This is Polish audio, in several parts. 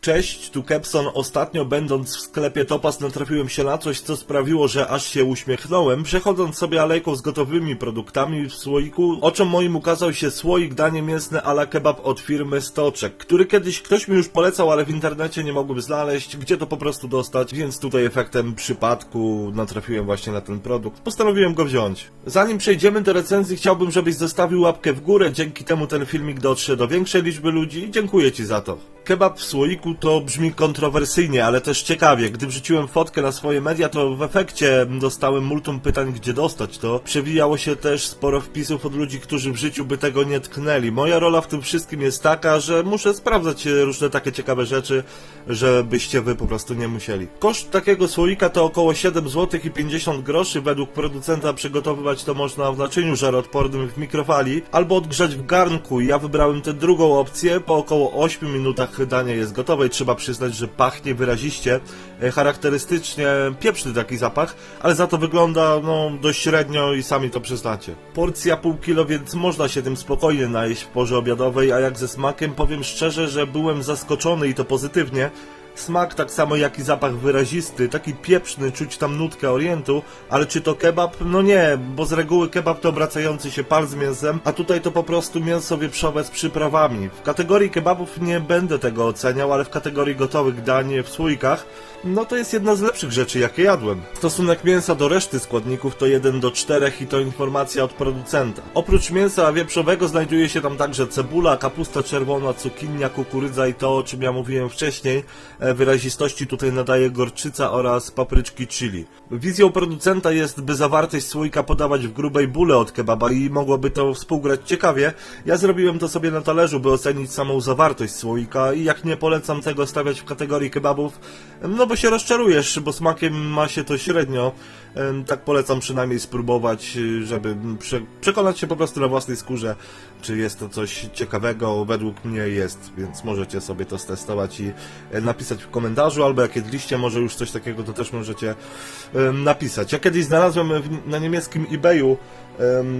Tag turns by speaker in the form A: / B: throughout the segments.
A: Cześć, tu Kepson. Ostatnio będąc w sklepie Topas natrafiłem się na coś, co sprawiło, że aż się uśmiechnąłem. Przechodząc sobie alejką z gotowymi produktami w słoiku, oczom moim ukazał się słoik danie mięsne ala kebab od firmy Stoczek, który kiedyś ktoś mi już polecał, ale w internecie nie mogłem znaleźć, gdzie to po prostu dostać, więc tutaj efektem przypadku natrafiłem właśnie na ten produkt. Postanowiłem go wziąć. Zanim przejdziemy do recenzji, chciałbym, żebyś zostawił łapkę w górę, dzięki temu ten filmik dotrze do większej liczby ludzi i dziękuję Ci za to. Kebab w słoiku to brzmi kontrowersyjnie, ale też ciekawie. Gdy wrzuciłem fotkę na swoje media, to w efekcie dostałem multum pytań, gdzie dostać to. Przewijało się też sporo wpisów od ludzi, którzy w życiu by tego nie tknęli. Moja rola w tym wszystkim jest taka, że muszę sprawdzać różne takie ciekawe rzeczy, żebyście wy po prostu nie musieli. Koszt takiego słoika to około 7 zł i 50 groszy. Według producenta przygotowywać to można w naczyniu żaroodpornym w mikrofali albo odgrzać w garnku. Ja wybrałem tę drugą opcję. Po około 8 minutach danie jest gotowe i trzeba przyznać, że pachnie wyraziście. E, Charakterystycznie pieprzny taki zapach, ale za to wygląda no dość średnio i sami to przyznacie. Porcja pół kilo, więc można się tym spokojnie najeść w porze obiadowej, a jak ze smakiem powiem szczerze, że byłem zaskoczony i to pozytywnie. Smak tak samo jak i zapach wyrazisty, taki pieprzny, czuć tam nutkę orientu, ale czy to kebab? No nie, bo z reguły kebab to obracający się pal z mięsem, a tutaj to po prostu mięso wieprzowe z przyprawami. W kategorii kebabów nie będę tego oceniał, ale w kategorii gotowych dań w słoikach, no to jest jedna z lepszych rzeczy jakie jadłem. Stosunek mięsa do reszty składników to 1 do 4 i to informacja od producenta. Oprócz mięsa wieprzowego znajduje się tam także cebula, kapusta czerwona, cukinia, kukurydza i to o czym ja mówiłem wcześniej. E, Wyrazistości tutaj nadaje gorczyca oraz papryczki chili. Wizją producenta jest, by zawartość słoika podawać w grubej bóle od kebaba i mogłoby to współgrać ciekawie. Ja zrobiłem to sobie na talerzu, by ocenić samą zawartość słoika i jak nie polecam tego stawiać w kategorii kebabów, no bo się rozczarujesz, bo smakiem ma się to średnio. Tak polecam przynajmniej spróbować, y, żeby prze przekonać się po prostu na własnej skórze, czy jest to coś ciekawego. Według mnie jest, więc możecie sobie to stestować i e, napisać w komentarzu, albo jak jedliście może już coś takiego, to też możecie napisać. Ja kiedyś znalazłem na niemieckim eBayu,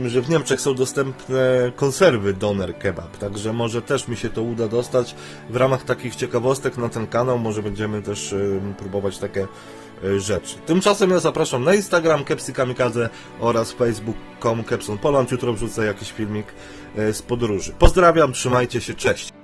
A: że w Niemczech są dostępne konserwy Doner Kebab, także może też mi się to uda dostać. W ramach takich ciekawostek na ten kanał może będziemy też próbować takie e, rzeczy. Tymczasem ja zapraszam na Instagram Kepsy Kamikaze oraz facebook.com Kepson Poland. Jutro wrzucę jakiś filmik e, z podróży. Pozdrawiam, trzymajcie się, cześć!